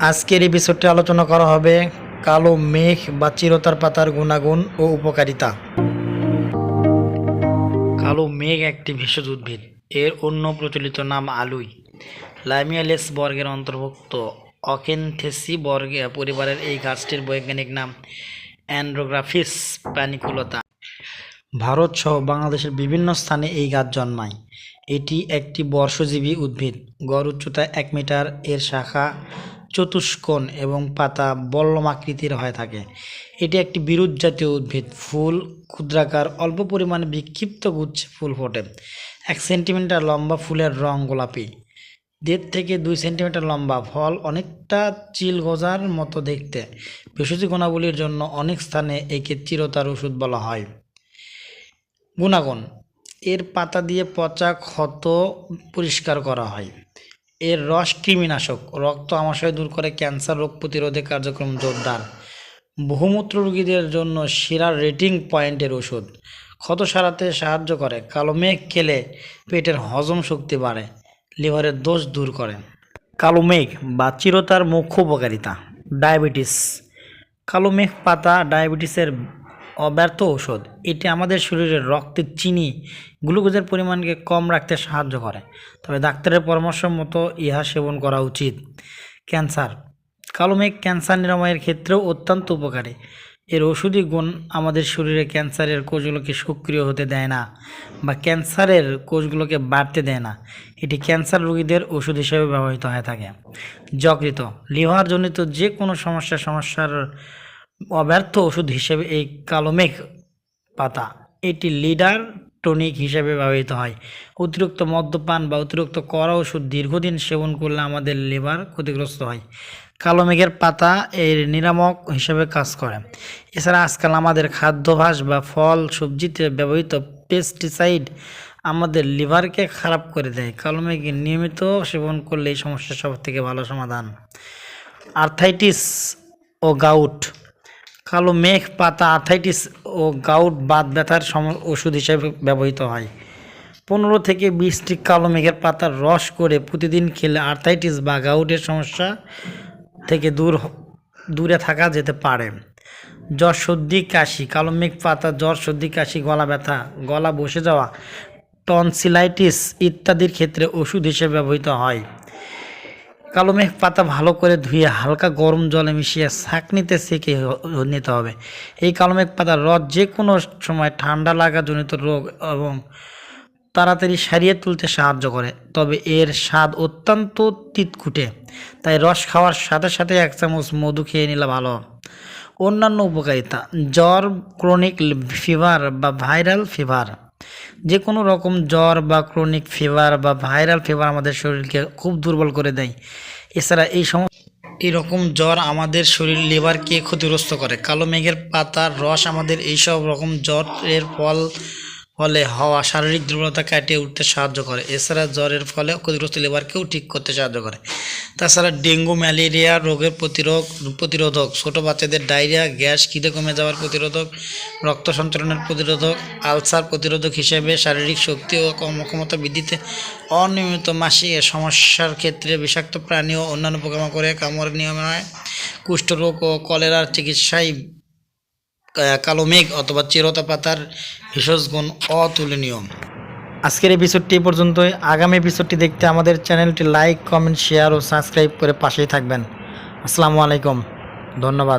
আজকের এপিসোডটি আলোচনা করা হবে কালো মেঘ বা চিরতার পাতার গুণাগুণ ও উপকারিতা। কালো মেঘ একটি ভেষজ উদ্ভিদ। এর অন্য প্রচলিত নাম আলুই। লাইমিয়ালেস বর্গের অন্তর্ভুক্ত অকেনথেসি বর্গে পরিবারের এই গাছটির বৈজ্ঞানিক নাম অ্যান্ড্রোগ্রাফিস প্যানিকুলতা। ভারত সহ বাংলাদেশের বিভিন্ন স্থানে এই গাছ জন্মায়। এটি একটি বর্ষজীবী উদ্ভিদ। গড় উচ্চতা এক মিটার। এর শাখা চতুষ্কোণ এবং পাতা বল্লমাকৃতির হয়ে থাকে। এটি একটি বিরুৎ জাতীয় উদ্ভিদ। ফুল, ক্ষুদ্রাকার, অল্প পরিমাণে বিক্ষিপ্ত গুচ্ছে ফুল ফোটে। এক সেন্টিমিটার লম্বা ফুলের রং গোলাপি। দেড় থেকে দুই সেন্টিমিটার লম্বা ফল অনেকটা চিল গজার মতো দেখতে। ভেষজ গুণাবলীর জন্য অনেক স্থানে একে চিরতার ওষুধ বলা হয়। গুণাগুণ। এর পাতা দিয়ে পচা ক্ষত পরিষ্কার করা হয়। এর রস কৃমিনাশক। রক্ত আমাশয় দূর করে ক্যান্সার রোগ প্রতিরোধে কার্যক্রম জোরদার। বহুমূত্র রোগীদের জন্য শিরার রেটিং পয়েন্টের ওষুধ। ক্ষত সারাতে সাহায্য করে, কালো মেঘ খেলে পেটের হজম শক্তি বাড়ে, লিভারের দোষ দূর করে। কালো মেঘ বা চিরতার মুখ্য উপকারিতা, ডায়াবেটিস। কালো মেঘ পাতা ডায়াবেটিসের অব্যর্থ ঔষধ। এটি আমাদের শরীরের রক্তের চিনি, গ্লুকোজের পরিমাণকে কম রাখতে সাহায্য করে। তবে ডাক্তারের পরামর্শ মতো ইহা সেবন করা উচিত। ক্যান্সার। কালো মেঘ ক্যান্সার নিরাময়ের ক্ষেত্রেও অত্যন্ত উপকারী। এর ওষুধি গুণ আমাদের শরীরে ক্যান্সারের কোষগুলোকে সক্রিয় হতে দেয় না বা ক্যান্সারের কোষগুলোকে বাড়তে দেয় না। এটি ক্যান্সার রোগীদের ওষুধ হিসেবে ব্যবহৃত হয়ে থাকে। যকৃত লিভারজনিত যে কোনো সমস্যা, সমস্যার অব্যর্থ ওষুধ হিসেবে এই কালো মেঘ পাতা। এটি লিডার টনিক হিসেবে ব্যবহৃত হয়। অতিরিক্ত মদ্যপান বা অতিরিক্ত কড়া ওষুধ দীর্ঘদিন সেবন করলে আমাদের লিভার ক্ষতিগ্রস্ত হয়। কালো মেঘের পাতা এর নিরামক হিসেবে কাজ করে। এছাড়া আজকাল আমাদের খাদ্যাভ্যাস বা ফল, সবজিতে ব্যবহৃত পেস্টিসাইড আমাদের লিভারকে খারাপ করে দেয়। কালো মেঘ নিয়মিত সেবন করলে এই সমস্যার সব থেকে ভালো সমাধান। আর্থাইটিস ও গাউট। কালো মেঘ, পাতা আর্থাইটিস ও গাউট বাত ব্যথার সম, ওষুধ হিসেবে ব্যবহৃত হয়। পনেরো থেকে বিশটি কালো মেঘের পাতার রস করে প্রতিদিন খেলে আর্থাইটিস বা গাউটের সমস্যা থেকে দূর দূরে থাকা যেতে পারে। জ্বর সর্দি, কাশি, কালো মেঘ, পাতা, জ্বর, সর্দি, কাশি, গলা ব্যথা, গলা বসে যাওয়া টনসিলাইটিস ইত্যাদির ক্ষেত্রে ওষুধ হিসেবে ব্যবহৃত হয়। কালো মেঘ পাতা ভালো করে ধুয়ে হালকা গরম জলে মিশিয়ে ছাঁকনিতে সেকে নিতে হবে। এই কালো মেঘ পাতার রস যে কোনো সময় ঠান্ডা লাগা জনিত রোগ এবং তাড়াতাড়ি সারিয়ে তুলতে সাহায্য করে, তবে এর স্বাদ অত্যন্ত তিতকুটে। তাই রস খাওয়ার সাথে সাথে এক চামচ মধু খেয়ে নিলে ভালো। অন্যান্য উপকারিতা, জ্বর, ক্রনিক ফিভার বা ভাইরাল ফিভার। যে কোনো রকম জ্বর বা ক্রনিক ফিভার বা ভাইরাল ফিভার আমাদের শরীরকে খুব দুর্বল করে দেয়। এছাড়া এই সম এরকম জ্বর আমাদের শরীর লিভারকে ক্ষতিগ্রস্ত করে। কালো মেঘের পাতার রস আমাদের এইসব রকম জ্বরের ফল ফলে হওয়া শারীরিক দুর্বলতা কাটিয়ে উঠতে সাহায্য করে। এছাড়া জ্বরের ফলে ক্ষতিগ্রস্ত লিভারকেও ঠিক করতে সাহায্য করে। তাছাড়া ডেঙ্গু, ম্যালেরিয়া রোগের প্রতিরোধ, প্রতিরোধক, ছোট বাচ্চাদের ডায়রিয়া, গ্যাস খিদে কমে যাওয়ার প্রতিরোধক, রক্ত সঞ্চালনের প্রতিরোধক, আলসার প্রতিরোধক হিসেবে শারীরিক শক্তি ও কর্মক্ষমতা বৃদ্ধিতে অনিয়মিত মাসিক সমস্যার ক্ষেত্রে বিষাক্ত প্রাণী ও অন্যান্য পোকামাকড়ে কামড় নিয়মে কুষ্ঠরোগ ও কলেরার চিকিৎসায় কালো মেঘ অথবা চিরতা পাতার ভেষজ গুণ অতুলনীয়। আজকের এপিসোডটি পর্যন্তই। আগামী এপিসোডটি দেখতে আমাদের চ্যানেলটি লাইক, কমেন্ট শেয়ার ও সাবস্ক্রাইব করে পাশেই থাকবেন। আসসালামু আলাইকুম। ধন্যবাদ।